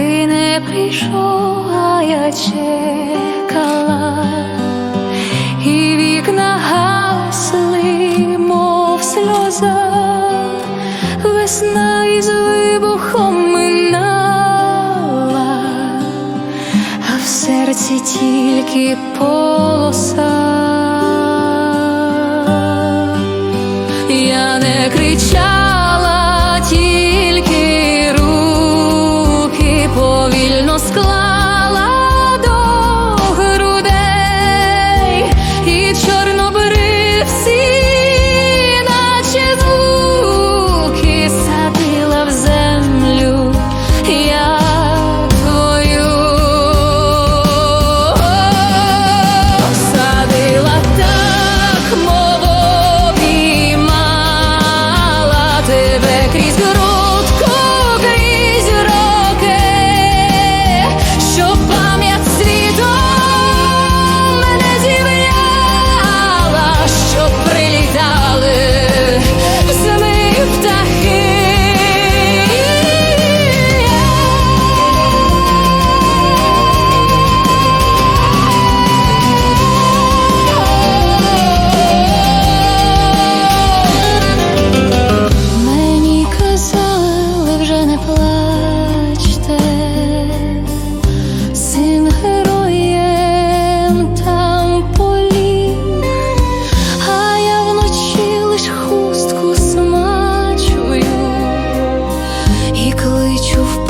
не прийшов, а я чекала, і вікна гасли, мов сльоза, весна із вибухом минала, а в серці тільки полоса. Я не кричала. відчув.